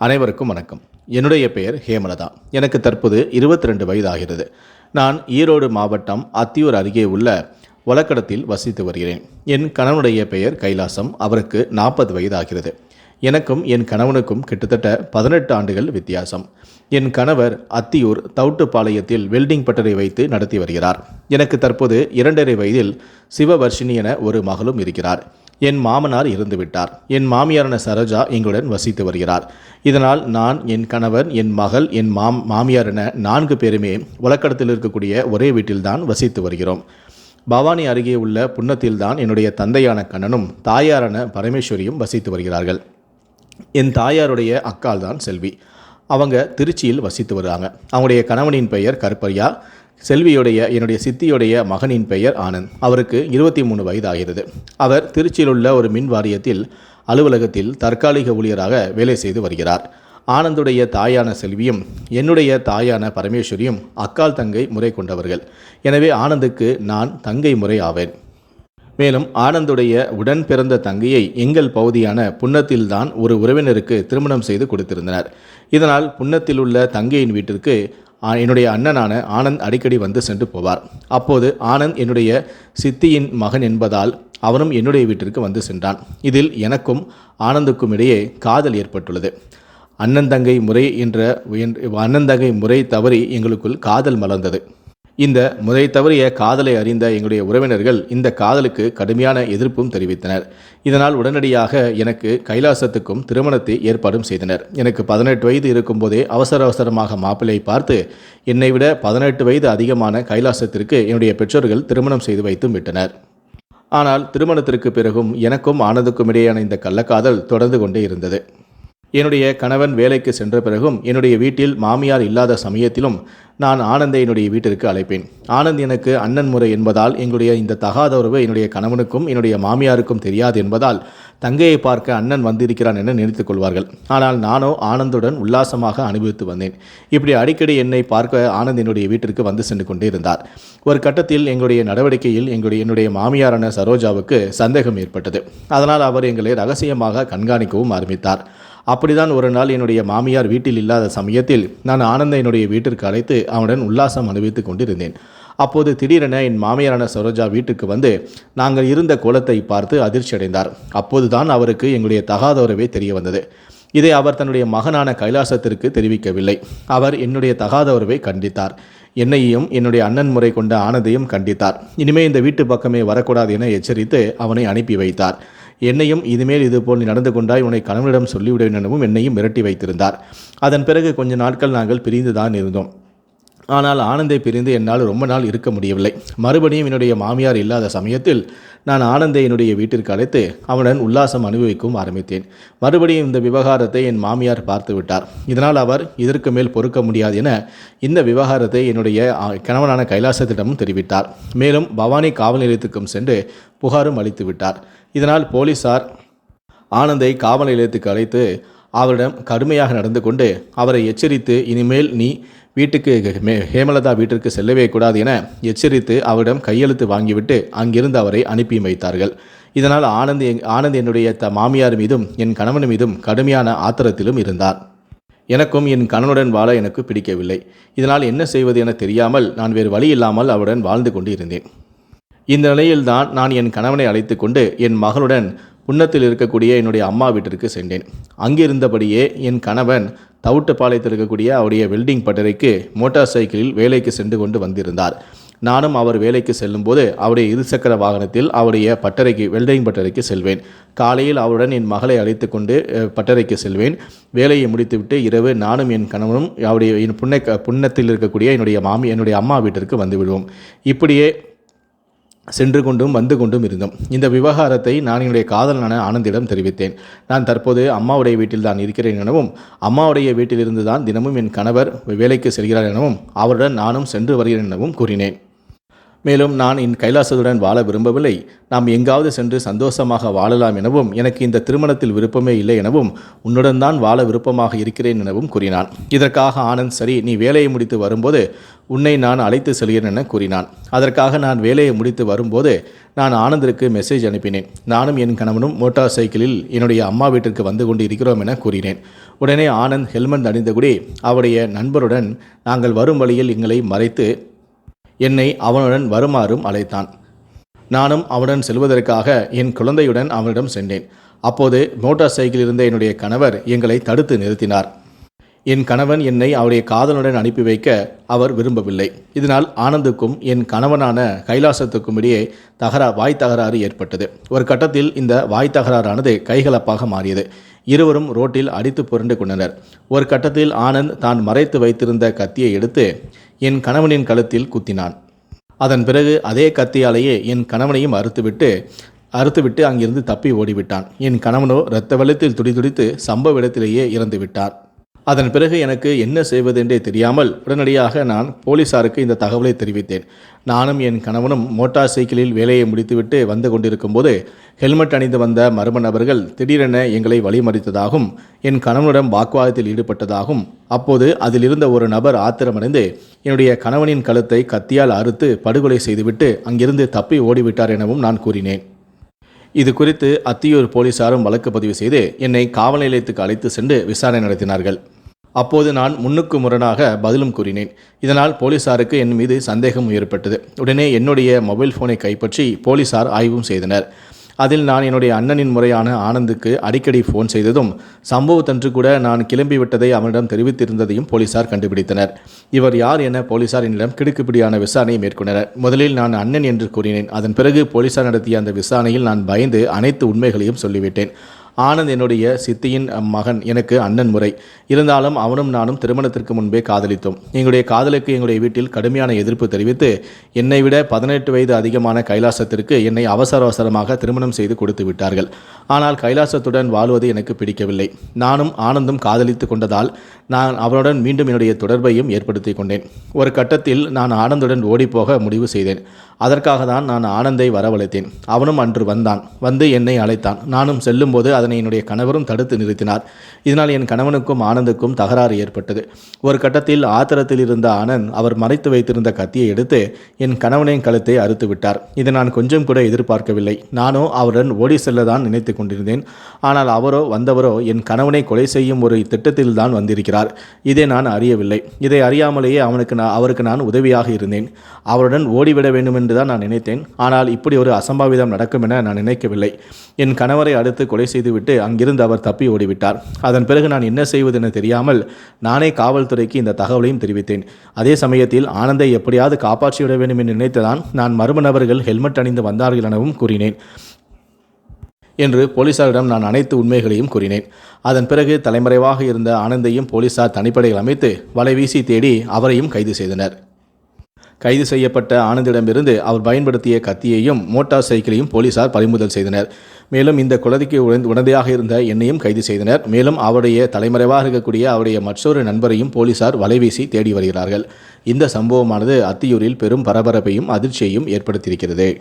அனைவருக்கும் வணக்கம். என்னுடைய பெயர் ஹேமலதா. எனக்கு தற்போது 22 ரெண்டு வயதாகிறது. நான் ஈரோடு மாவட்டம் அத்தியூர் அருகே உள்ள வழக்கடத்தில் வசித்து வருகிறேன். என் கணவனுடைய பெயர் கைலாசம். அவருக்கு நாற்பது வயதாகிறது. எனக்கும் என் கணவனுக்கும் கிட்டத்தட்ட பதினெட்டு ஆண்டுகள் வித்தியாசம். என் கணவர் அத்தியூர் தவுட்டுப்பாளையத்தில் வெல்டிங் பட்டறை வைத்து நடத்தி வருகிறார். எனக்கு தற்போது இரண்டரை வயதில் சிவவர்ஷினி என ஒரு மகளும் இருக்கிறார். என் மாமனார் இறந்துவிட்டார். என் மாமியாரான சரோஜா எங்களுடன் வசித்து வருகிறார். இதனால் நான் என் கணவர் என் மகள் என் மாம் மாமியார் என நான்கு பேருமே உலக்கடத்தில் இருக்கக்கூடிய ஒரே வீட்டில்தான் வசித்து வருகிறோம். பவானி அருகே உள்ள புன்னத்தில்தான் என்னுடைய தந்தையான கண்ணனும் தாயாரான பரமேஸ்வரியும் வசித்து வருகிறார்கள். என் தாயாருடைய அக்கால் தான் செல்வி. அவங்க திருச்சியில் வசித்து வருகிறாங்க அவங்களுடைய கணவனின் பெயர் கருப்பையா. செல்வியுடைய என்னுடைய சித்தியுடைய மகனின் பெயர் ஆனந்த். அவருக்கு இருபத்தி மூணு வயது ஆகிறது அவர் திருச்சியில் உள்ள ஒரு மின் வாரியத்தில் அலுவலகத்தில் தற்காலிக ஊழியராக வேலை செய்து வருகிறார். ஆனந்துடைய தாயான செல்வியும் என்னுடைய தாயான பரமேஸ்வரியும் அக்கால் தங்கை முறை கொண்டவர்கள். எனவே ஆனந்துக்கு நான் தங்கை முறை ஆவேன். மேலும் ஆனந்துடைய உடன் பிறந்த தங்கையை எங்கள் பகுதியான புன்னத்தில்தான் ஒரு உறவினருக்கு திருமணம் செய்து கொடுத்திருந்தனர். இதனால் புன்னத்தில் உள்ள தங்கையின் வீட்டிற்கு என்னுடைய அண்ணனான ஆனந்த் அடிக்கடி வந்து சென்று போவார். அப்போது ஆனந்த் என்னுடைய சித்தியின் மகன் என்பதால் அவனும் என்னுடைய வீட்டிற்கு வந்து சென்றான். இதில் எனக்கும் ஆனந்துக்கும் இடையே காதல் ஏற்பட்டுள்ளது. அண்ணன் தங்கை முறை என்ற அண்ணன் தங்கை முறை தவறி எங்களுக்குள் காதல் மலர்ந்தது. இந்த முறை தவறிய காதலை அறிந்த எங்களுடைய உறவினர்கள் இந்த காதலுக்கு கடுமையான எதிர்ப்பும் தெரிவித்தனர். இதனால் உடனடியாக எனக்கு கைலாசத்துக்கும் திருமணத்தை ஏற்பாடும் செய்தனர். எனக்கு பதினெட்டு வயது இருக்கும்போதே அவசர அவசரமாக மாப்பிள்ளையை பார்த்து என்னை விட பதினெட்டு வயது அதிகமான கைலாசத்திற்கு என்னுடைய பெற்றோர்கள் திருமணம் செய்து வைத்தும் விட்டனர். ஆனால் திருமணத்திற்கு பிறகும் எனக்கும் ஆனந்துக்கும் இடையேயான இந்த கள்ளக்காதல் தொடர்ந்து கொண்டே இருந்தது. என்னுடைய கணவன் வேலைக்கு சென்ற பிறகும் என்னுடைய வீட்டில் மாமியார் இல்லாத சமயத்திலும் நான் ஆனந்தை என்னுடைய வீட்டிற்கு அழைப்பேன். ஆனந்த் எனக்கு அண்ணன் முறை என்பதால் எங்களுடைய இந்த தகாத உறவு என்னுடைய கணவனுக்கும் என்னுடைய மாமியாருக்கும் தெரியாது என்பதால் தங்கையை பார்க்க அண்ணன் வந்திருக்கிறான் என நினைத்துக் கொள்வார்கள். ஆனால் நானோ ஆனந்துடன் உல்லாசமாக அனுபவித்து வந்தேன். இப்படி அடிக்கடி என்னை பார்க்க ஆனந்த் என்னுடைய வீட்டிற்கு வந்து சென்று கொண்டே இருந்தார். ஒரு கட்டத்தில் எங்களுடைய நடவடிக்கையில் எங்களுடைய என்னுடைய மாமியாரான சரோஜாவுக்கு சந்தேகம் ஏற்பட்டது. அதனால் அவர் எங்களை ரகசியமாக கண்காணிக்கவும் ஆரம்பித்தார். அப்படிதான் ஒரு நாள் என்னுடைய மாமியார் வீட்டில் இல்லாத சமயத்தில் நான் ஆனந்த என்னுடைய வீட்டிற்கு அழைத்து அவனுடன் உல்லாசம் அனுபவித்துக் கொண்டிருந்தேன். அப்போது திடீரென என் மாமியாரான சரோஜா வீட்டுக்கு வந்து நாங்கள் இருந்த கோலத்தை பார்த்து அதிர்ச்சி அடைந்தார் அப்போதுதான் அவருக்கு எங்களுடைய தகாத உறவே தெரிய வந்தது. இதை அவர் தன்னுடைய மகனான கைலாசத்திற்கு தெரிவிக்கவில்லை. அவர் என்னுடைய தகாத உறவை கண்டித்தார். என்னையும் என்னுடைய அண்ணன் முறை கொண்ட ஆனந்தையும் கண்டித்தார். இனிமே இந்த வீட்டு பக்கமே வரக்கூடாது என எச்சரித்து அவனை அனுப்பி வைத்தார். என்னையும் இதுமேல் இதுபோல் நீ நடந்து கொண்டாய் உன்னை கணவனிடம் சொல்லிவிடுவேன் எனவும் என்னையும் மிரட்டி வைத்திருந்தார். அதன் பிறகு கொஞ்ச நாட்கள் நாங்கள் பிரிந்து தான் இருந்தோம். ஆனால் ஆனந்தை பிரிந்து என்னால் ரொம்ப நாள் இருக்க முடியவில்லை. மறுபடியும் என்னுடைய மாமியார் இல்லாத சமயத்தில் நான் ஆனந்தை என்னுடைய வீட்டிற்கு அழைத்து அவனுடன் உல்லாசம் அனுபவிக்கவும் ஆரம்பித்தேன். மறுபடியும் இந்த விவகாரத்தை என் மாமியார் பார்த்து விட்டார். இதனால் அவர் இதற்கு மேல் பொறுக்க முடியாது என இந்த விவகாரத்தை என்னுடைய கணவனான கைலாசத்திடமும் தெரிவித்தார். மேலும் பவானி காவல் நிலையத்துக்கும் சென்று புகாரும் அளித்து விட்டார். இதனால் போலீசார் ஆனந்தை காவல் நிலையத்துக்கு அழைத்து அவரிடம் கடுமையாக நடந்து கொண்டு அவரை எச்சரித்து இனிமேல் நீ வீட்டுக்கு மே- ஹேமலதா வீட்டிற்கு செல்லவே கூடாது என எச்சரித்து அவரிடம் கையெழுத்து வாங்கிவிட்டு அங்கிருந்து அவரை அனுப்பி வைத்தார்கள். இதனால் ஆனந்த் எங்- ஆனந்த் என்னுடைய த மாமியார் மீதும் என் கணவன் மீதும் கடுமையான ஆத்திரத்திலும் இருந்தார். எனக்கும் என் கணவனுடன் வாழ எனக்கு பிடிக்கவில்லை. இதனால் என்ன செய்வது என தெரியாமல் நான் வேறு வழி இல்லாமல் அவருடன் வாழ்ந்து கொண்டு இருந்தேன் இந்த நிலையில்தான் நான் என் கணவனை அழைத்து கொண்டு என் மகளுடன் புன்னத்தில் இருக்கக்கூடிய என்னுடைய அம்மா வீட்டிற்கு சென்றேன். அங்கிருந்தபடியே என் கணவன் தவுட்டுப்பாளையத்தில் இருக்கக்கூடிய அவருடைய வெல்டிங் பட்டறைக்கு மோட்டார் சைக்கிளில் வேலைக்கு சென்று கொண்டு வந்திருந்தார். நானும் அவர் வேலைக்கு செல்லும்போது அவருடைய இருசக்கர வாகனத்தில் அவருடைய பட்டறைக்கு வெல்டிங் பட்டறைக்கு செல்வேன். காலையில் அவருடன் என் மகளை அழைத்து கொண்டு பட்டறைக்கு செல்வேன். வேலையை முடித்துவிட்டு இரவு நானும் என் கணவனும் அவருடைய என் புன்னை புன்னத்தில் இருக்கக்கூடிய என்னுடைய மாமி என்னுடைய அம்மா வீட்டிற்கு வந்துவிடுவோம் இப்படியே சென்று கொண்டும் வந்து கொண்டும் இருந்தோம். இந்த விவகாரத்தை நான் என்னுடைய காதலனான ஆனந்திடம் தெரிவித்தேன். நான் தற்போது அம்மாவுடைய வீட்டில் தான் இருக்கிறேன் எனவும் அம்மாவுடைய வீட்டிலிருந்து தான் தினமும் என் கணவர் வேலைக்கு செல்கிறார் எனவும் அவருடன் நானும் சென்று வருகிறேன் எனவும் கூறினேன். மேலும் நான் என் கைலாசத்துடன் வாழ விரும்பவில்லை. நாம் எங்காவது சென்று சந்தோஷமாக வாழலாம் எனவும் எனக்கு இந்த திருமணத்தில் விருப்பமே இல்லை எனவும் உன்னுடன் தான் வாழ விருப்பமாக இருக்கிறேன் எனவும் கூறினான். இதற்காக ஆனந்த் சரி நீ வேலையை முடித்து வரும்போது உன்னை நான் அழைத்து செல்கிறேன் என கூறினான். அதற்காக நான் வேலையை முடித்து வரும்போது நான் ஆனந்திற்கு மெசேஜ் அனுப்பினேன். நானும் என் கணவனும் மோட்டார் சைக்கிளில் என்னுடைய அம்மா வீட்டிற்கு வந்து கொண்டு இருக்கிறோம் என கூறினேன். உடனே ஆனந்த் ஹெல்மெட் அணிந்தபடி அவருடைய நண்பருடன் நாங்கள் வரும் வழியில் எங்களை மறைத்து என்னை அவனுடன் வருமாறும் அழைத்தான். நானும் அவனுடன் செல்வதற்காக என் குழந்தையுடன் அவனிடம் சென்றேன். அப்போது மோட்டார் சைக்கிளில் இருந்த என்னுடைய கணவர் எங்களை தடுத்து நிறுத்தினார். என் கணவன் என்னை அவருடைய காதலுடன் அனுப்பி வைக்க அவர் விரும்பவில்லை. இதனால் ஆனந்துக்கும் என் கணவனான கைலாசத்துக்கும் இடையே தகரா வாய் தகராறு ஏற்பட்டது. ஒரு கட்டத்தில் இந்த வாய் தகராறானது கைகலப்பாக மாறியது. இருவரும் ரோட்டில் அடித்து புரண்டு கொண்டனர். ஒரு கட்டத்தில் ஆனந்த் தான் மறைத்து வைத்திருந்த கத்தியை எடுத்து என் கணவனின் கழுத்தில் குத்தினான். அதன் பிறகு அதே கத்தியாலேயே என் கணவனையும் அறுத்துவிட்டு அறுத்துவிட்டு அங்கிருந்து தப்பி ஓடிவிட்டான். என் கணவனோ இரத்த வெள்ளத்தில் துடிதுடித்து சம்பவ இடத்திலேயே இறந்து விட்டார் அதன் பிறகு எனக்கு என்ன செய்வதென்றே தெரியாமல் உடனடியாக நான் போலீசாருக்கு இந்த தகவலை தெரிவித்தேன். நானும் என் கணவனும் மோட்டார் சைக்கிளில் வேலையை முடித்துவிட்டு வந்து கொண்டிருக்கும் போது ஹெல்மெட் அணிந்து வந்த மர்ம நபர்கள் திடீரென எங்களை வழிமறித்ததாகவும் என் கணவனிடம் வாக்குவாதத்தில் ஈடுபட்டதாகவும் அப்போது அதிலிருந்த ஒரு நபர் ஆத்திரமடைந்து என்னுடைய கணவனின் கழுத்தை கத்தியால் அறுத்து படுகொலை செய்துவிட்டு அங்கிருந்து தப்பி ஓடிவிட்டார் எனவும் நான் கூறினேன். இது குறித்து அத்தியூர் போலீசாரும் வழக்கு பதிவு செய்து என்னை காவல் நிலையத்துக்கு அழைத்து சென்று விசாரணை நடத்தினார்கள். அப்போது நான் முன்னுக்கு முரணாக பதிலும் கூறினேன். இதனால் போலீசாருக்கு என் மீது சந்தேகம் ஏற்பட்டது. உடனே என்னுடைய மொபைல் ஃபோனை கைப்பற்றி போலீசார் ஆய்வும் செய்தனர். அதில் நான் என்னுடைய அண்ணனின் முறையான ஆனந்துக்கு அடிக்கடி ஃபோன் செய்ததும் சம்பவத்தன்று கூட நான் கிளம்பி விட்டதை அவனிடம் தெரிவித்திருந்ததையும் போலீசார் கண்டுபிடித்தனர். இவர் யார் என போலீசார் என்னிடம் கிடுக்குப்பிடியான விசாரணையை மேற்கொண்டனர். முதலில் நான் அண்ணன் என்று கூறினேன். அதன் பிறகு போலீசார் நடத்திய அந்த விசாரணையில் நான் பயந்து அனைத்து உண்மைகளையும் சொல்லிவிட்டேன். ஆனந்த் என்னுடைய சித்தியின் மகன் எனக்கு அண்ணன் முறை. இருந்தாலும் அவனும் நானும் திருமணத்திற்கு முன்பே காதலித்தோம். எங்களுடைய காதலுக்கு எங்களுடைய வீட்டில் கடுமையான எதிர்ப்பு தெரிவித்து என்னை விட பதினெட்டு வயது அதிகமான கைலாசத்திற்கு என்னை அவசர அவசரமாக திருமணம் செய்து கொடுத்து விட்டார்கள். ஆனால் கைலாசத்துடன் வாழ்வது எனக்கு பிடிக்கவில்லை. நானும் ஆனந்தும் காதலித்து கொண்டதால் நான் அவனுடன் மீண்டும் என்னுடைய தொடர்பையும் ஏற்படுத்தி கொண்டேன். ஒரு கட்டத்தில் நான் ஆனந்துடன் ஓடிப்போக முடிவு செய்தேன். அதற்காக தான் நான் ஆனந்தை வரவழைத்தேன். அவனும் அன்று வந்தான். வந்து என்னை அழைத்தான். நானும் செல்லும்போது அதனை என்னுடைய கணவரும் தடுத்து நிறுத்தினார். இதனால் என் கணவனுக்கும் ஆனந்துக்கும் தகராறு ஏற்பட்டது. ஒரு கட்டத்தில் ஆத்திரத்தில் இருந்த ஆனந்த் அவர் மறைத்து வைத்திருந்த கத்தியை எடுத்து என் கணவனின் கழுத்தை அறுத்து விட்டார். இதை நான் கொஞ்சம் கூட எதிர்பார்க்கவில்லை. நானோ அவருடன் ஓடி செல்லதான் நினைத்து கொண்டிருந்தேன். ஆனால் அவரோ வந்தவரோ என் கணவனை கொலை செய்யும் ஒரு திட்டத்தில் தான் வந்திருக்கிறார். இதை நான் அறியவில்லை. இதை அறியாமலேயே அவனுக்கு நான் அவருக்கு நான் உதவியாக இருந்தேன். அவருடன் ஓடிவிட வேண்டும் என்று தான் நான் நினைத்தேன். ஆனால் இப்படி ஒரு அசம்பாவிதம் நடக்கும் என நான் நினைக்கவில்லை. என் கணவரை அடுத்து கொலை செய்து செய்துவிட்டு அங்கிருந்து அவர் தப்பி ஓடிவிட்டார். அதன் பிறகு நான் என்ன செய்வதென தெரியாமல் நானே காவல்துறைக்கு இந்த தகவலையும் தெரிவித்தேன். அதே சமயத்தில் ஆனந்தை எப்படியாவது காப்பாற்றிவிட வேண்டும் என்று நினைத்துதான் நான் மர்ம நபர்கள் ஹெல்மெட் அணிந்து வந்தார்கள் எனவும் கூறினேன். என்று போலீசாரிடம் நான் அனைத்து உண்மைகளையும் கூறினேன். அதன் பிறகு தலைமறைவாக இருந்த ஆனந்தையும் போலீசார் தனிப்படைகள் அமைத்து வலைவீசி தேடி அவரையும் கைது செய்தனர். கைது செய்யப்பட்ட ஆனந்திடமிருந்து அவர் பயன்படுத்திய கத்தியையும் மோட்டார் சைக்கிளையும் போலீசார் பறிமுதல் செய்தனர். மேலும் இந்த குழந்தைக்கு உடன்- உடந்தையாக இருந்த என்னையும் கைது செய்தனர். மேலும் அவருடைய தலைமறைவாக இருக்கக்கூடிய அவருடைய மற்றொரு நண்பரையும் போலீசார் வலைவீசி தேடி வருகிறார்கள். இந்த சம்பவமானது அத்தியூரில் பெரும் பரபரப்பையும் அதிர்ச்சியையும் ஏற்படுத்தியிருக்கிறது.